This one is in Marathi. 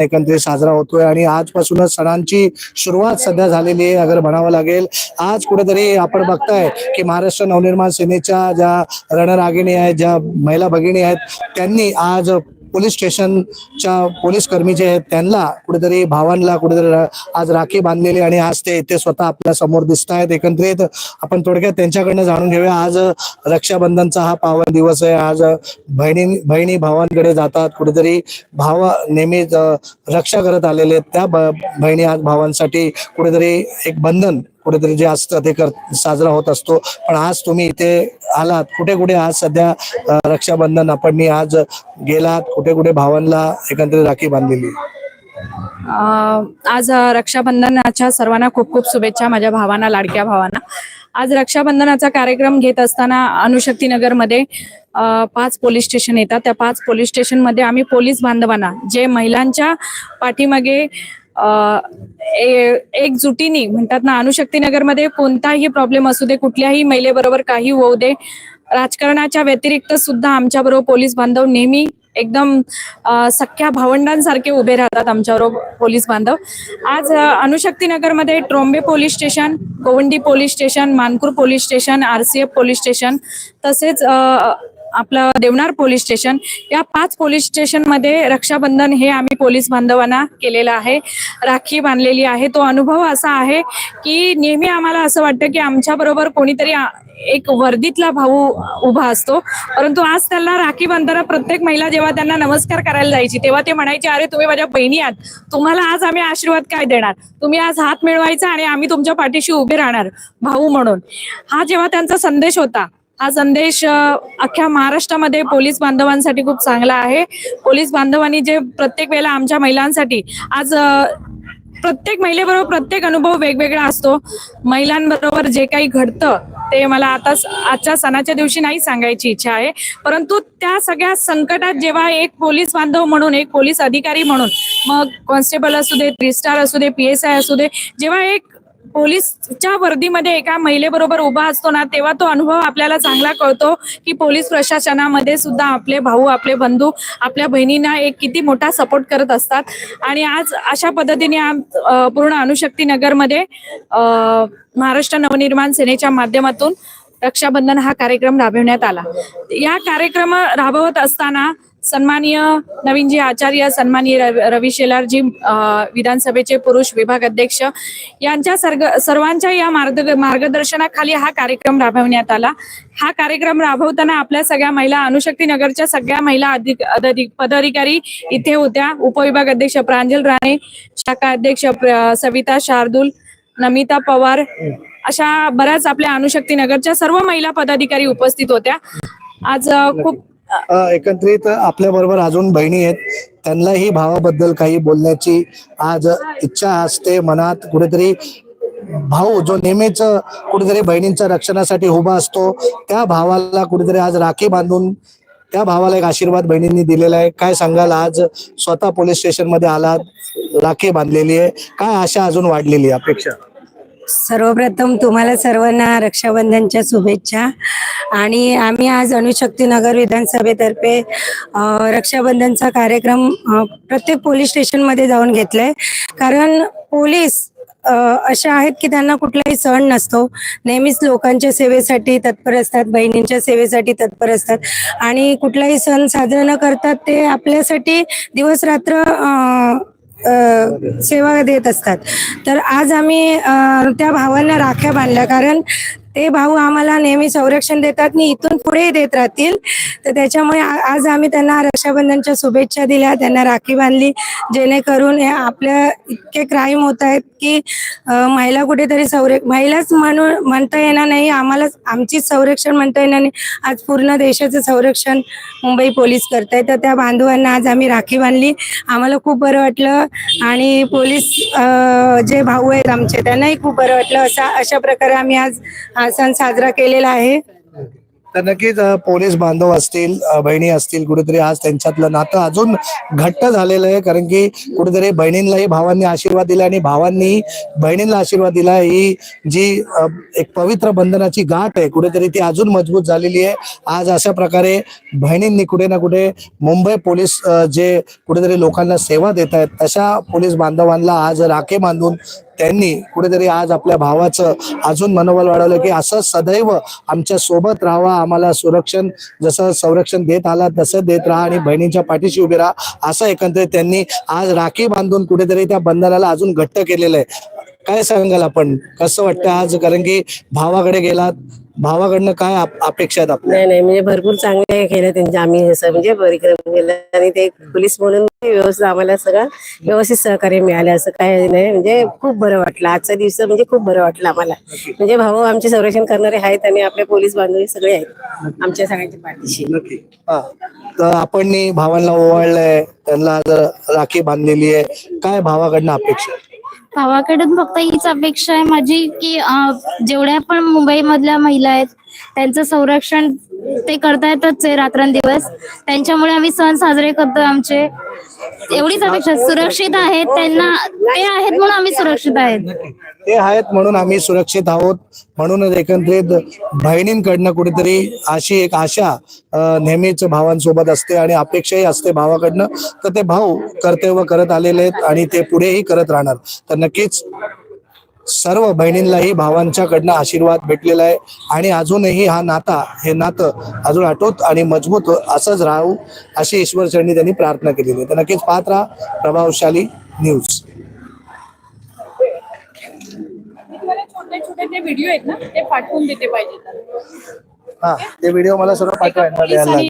एकंदरीत साजरा होतोय आणि आजपासूनच सणांची सुरुवात सध्या झालेली आहे अगर म्हणावं लागेल. आज कुठेतरी आपण बघताय की महाराष्ट्र नवनिर्माण सेनेच्या ज्या रणरागिणी आहेत ज्या महिला भगिनी आहेत त्यांनी आज पोलीस स्टेशनच्या पोलीस कर्मी जे आहेत त्यांना कुठेतरी भावांना कुठेतरी आज राखी बांधलेली आणि आज ते इथे स्वतः आपल्यासमोर दिसत आहेत. एकंदरीत आपण थोडक्यात त्यांच्याकडनं जाणून घेऊया. आज रक्षाबंधनचा हा पावन दिवस आहे. आज बहिणी बहिणी भावांकडे जातात. कुठेतरी भाव नेहमीच रक्षा करत आलेले आहेत. त्या बहिणी आज भावांसाठी कुठेतरी एक बंधन कुठेतरी जे असतं ते कर साजरा होत असतो. पण आज तुम्ही इथे आलात. कुठे कुठे आज सध्या रक्षाबंधन? आपण आज गेलात. कुठे कुठे भावांना एकंदरीत राखी बांधलेली अ, आज रक्षाबंधनाच्या सर्वांना खूप खूप शुभेच्छा माझ्या भावांना लाडक्या भावांना. आज रक्षाबंधनाचा कार्यक्रम घेत असताना अणुशक्तीनगरमध्ये पाच पोलीस स्टेशन येतात. त्या पाच पोलीस स्टेशनमध्ये आम्ही पोलीस बांधवांना जे महिलांच्या पाठीमागे एकजुटीने म्हणतात ना अणुशक्तीनगरमध्ये कोणताही प्रॉब्लेम असू दे कुठल्याही महिलेबरोबर काही होऊ दे राजकारणाच्या व्यतिरिक्त सुद्धा आमच्या बरोबर पोलीस बांधव नेहमी एकदम सख्या भावंडांसारखे उभे राहतात आमच्याबरोबर पोलीस बांधव. आज अणुशक्तीनगरमध्ये Trombay police station Govandi police station Manpur police station RCF police station तसेच आपलं देवणार पोलीस स्टेशन. या पाच पोलीस स्टेशनमध्ये रक्षाबंधन हे आम्ही पोलीस बांधवांना केलेलं आहे. राखी बांधलेली आहे. तो अनुभव असा आहे की नेहमी आम्हाला असं वाटतं की आमच्या बरोबर कोणीतरी एक वर्दीतला भाऊ उभा असतो. परंतु आज त्यांना राखी बांधताना प्रत्येक महिला जेव्हा त्यांना नमस्कार करायला जायची तेव्हा ते म्हणायचे अरे तुम्ही माझ्या बहिणी आहात. तुम्हाला आज आम्ही आशीर्वाद काय देणार? तुम्ही आज हात मिळवायचा आणि आम्ही तुमच्या पाठीशी उभे राहणार भाऊ म्हणून. हा जेव्हा त्यांचा संदेश होता हा संदेश अख्ख्या महाराष्ट्रामध्ये पोलीस बांधवांसाठी खूप चांगला आहे. पोलीस बांधवांनी जे प्रत्येक वेळेला आमच्या महिलांसाठी आज प्रत्येक महिलेबरोबर प्रत्येक अनुभव वेगवेगळा असतो. महिलांबरोबर जे काही घडतं ते मला आता स- आजच्या सणाच्या दिवशी नाही सांगायची इच्छा आहे. परंतु त्या सगळ्या संकटात जेव्हा एक पोलीस बांधव म्हणून एक पोलीस अधिकारी म्हणून मग कॉन्स्टेबल असू दे थ्री स्टार असू दे पी एस आय असू दे जेव्हा एक पोलीसच्या वर्दीमध्ये एका महिलेबरोबर उभा असतो ना तेव्हा तो अनुभव आपल्याला चांगला कळतो की पोलीस प्रशासनामध्ये सुद्धा आपले भाऊ आपले बंधू आपल्या बहिणींना एक किती मोठा सपोर्ट करत असतात. आणि आज अशा पद्धतीने पूर्ण अणुशक्ती नगरमध्ये महाराष्ट्र नवनिर्माण सेनेच्या माध्यमातून रक्षाबंधन हा कार्यक्रम राबविण्यात आला. या कार्यक्रम राबवत असताना सन्माननीय नवीनजी आचार्य सन्माननीय रवी शेलारजी विधानसभेचे पुरुष विभाग अध्यक्ष यांच्या सर्ग सर्वांच्या या मार्ग मार्गदर्शनाखाली हा कार्यक्रम राबवण्यात आला. हा कार्यक्रम राबवताना आपल्या सगळ्या महिला अनुशक्ती नगरच्या सगळ्या महिला अधिक पदाधिकारी इथे होत्या. उपविभाग अध्यक्ष प्रांजल राणे शाखा अध्यक्ष सविता शार्दूल नमिता पवार अशा बऱ्याच आपल्या अनुशक्ती नगरच्या सर्व महिला पदाधिकारी उपस्थित होत्या. आज खूप एकत्रित आपल्या बरोबर अजून बहिणी आहेत. त्यांनाही भावाबद्दल काही बोलण्याची आज इच्छा असते. मनात कुठेतरी भाऊ जो नेहमीच कुठेतरी बहिणींच्या रक्षणासाठी उभा असतो त्या भावाला कुठेतरी आज राखी बांधून त्या भावाला एक आशीर्वाद बहिणींनी दिलेला आहे. काय सांगाल? आज स्वतः पोलीस स्टेशनमध्ये आलात राखी बांधलेली आहे. काय आशा अजून वाढलेली आहे अपेक्षा? सर्वप्रथम तुम्हाला सर्वांना रक्षाबंधनच्या शुभेच्छा. आणि आम्ही आज अणुशक्तीनगर विधानसभेतर्फे रक्षाबंधनचा कार्यक्रम प्रत्येक पोलीस स्टेशनमध्ये जाऊन घेतलाय. कारण पोलीस अशा आहेत की त्यांना कुठलाही सण नसतो. नेहमीच लोकांच्या सेवेसाठी तत्पर असतात बहिणींच्या सेवेसाठी तत्पर असतात. आणि कुठलाही सण साजरा न करतात ते आपल्यासाठी दिवस रात्र सेवा देत असतात. तर आज आम्ही त्या भावांना राख्या बांधल्या. कारण ते भाऊ आम्हाला नेहमी संरक्षण देतात आणि इथून पुढे देत राहतील. तर त्याच्यामुळे आज आम्ही त्यांना रक्षाबंधनच्या शुभेच्छा दिल्या त्यांना राखी बांधली जेणेकरून हे आपल्या इतके क्राईम होत आहेत की महिला कुठेतरी संरक्षण महिलाच म्हणून म्हणता येणार नाही आम्हाला आमचीच संरक्षण म्हणता येणार नाही. आज पूर्ण देशाचं संरक्षण मुंबई पोलीस करतायत. तर त्या बांधवांना आज आम्ही राखी बांधली. आम्हाला खूप बरं वाटलं आणि पोलीस जे भाऊ आहेत आमचे त्यांनाही खूप बरं वाटलं. असा अशा प्रकारे आम्ही आज हा सण साजरा केलेला आहे. तर नक्कीच पोलीस बांधव असतील बहिणी असतील कुठेतरी आज त्यांच्यातलं नातं अजून घट्ट झालेलं आहे. कारण की कुठेतरी बहिणींनाही भावांनी आशीर्वाद दिला आणि भावांनी बहिणींना आशीर्वाद दिला ही जी एक पवित्र बंधनाची गाठ आहे. कुठेतरी ती अजून मजबूत झालेली आहे. आज अशा प्रकारे बहिणींनी कुठे ना कुठे मुंबई पोलीस जे कुठेतरी लोकांना सेवा देत आहेत तशा पोलीस बांधवांना आज राखे बांधून त्यांनी कुठेतरी आज आपल्या भावाचं अजून मनोबल वाढवलं की असं सदैव आमच्यासोबत राहावा आम्हाला सुरक्षण जसं संरक्षण देत आला तसं देत राहा आणि बहिणींच्या पाठीशी उभे राहा असं एकंदरीत त्यांनी आज राखी बांधून कुठेतरी त्या बंधनाला अजून घट्ट केलेलं आहे. काय सांगाल आपण? कसं वाटतं आज? कारण की भावाकडे गेलात भावाकडनं काय आप- अपेक्षा आहेत आपल्या? नाही नाही म्हणजे भरपूर चांगले केलं त्यांचे आम्ही असं म्हणजे परिक्रम केलं आणि ते पोलीस म्हणून व्यवस्थित आम्हाला सगळं व्यवस्थित सहकार्य मिळालं. असं काय नाही. म्हणजे खूप बरं वाटलं. आजचा दिवस म्हणजे खूप बरं वाटलं आम्हाला. म्हणजे भाऊ आमचे संरक्षण करणारे आहेत आणि आपले पोलीस बांधव सगळे आहेत. आमच्या सगळ्यांच्या पाठीशी. नक्की. हा. तर आपण नी भावांना ओवाळलंय. त्यांना जर राखी बांधलेली आहे. काय भावाकडनं अपेक्षा? आहे? भावाकडून फक्त हीच अपेक्षा आहे माझी की जेवढ्या पण मुंबई मधल्या महिला आहेत त्यांचं संरक्षण ते करतायतच आहे रात्रंदिवस. त्यांच्यामुळे आम्ही सण साजरे करतो आमचे. एवढीच अपेक्षा. सुरक्षित आहेत त्यांना ते आहेत म्हणून आम्ही सुरक्षित आहेत. ते आहेत म्हणून आम्ही सुरक्षित आहोत. म्हणूनच एकंदरीत बहिणींकडनं कुठेतरी अशी एक आशा नेहमीच भावांसोबत असते आणि अपेक्षाही असते भावाकडनं. तर ते भाऊ कर्तव्य करत आलेले आहेत आणि ते पुढेही करत राहणार. तर नक्कीच सर्व बहिणींनाही भावांच्याकडनं आशीर्वाद भेटलेला आहे. आणि अजूनही हा नाता हे नातं अजून आटोत आणि मजबूत असंच राहू अशी ईश्वरचरणी त्यांनी प्रार्थना केलेली आहे. तर नक्कीच पाहत राहा प्रभावशाली न्यूज. मला छोटे छोटे ते व्हिडिओ आहेत ना ते पाठवून देते पाहिजे हा ते व्हिडिओ मला सर्व पाठवा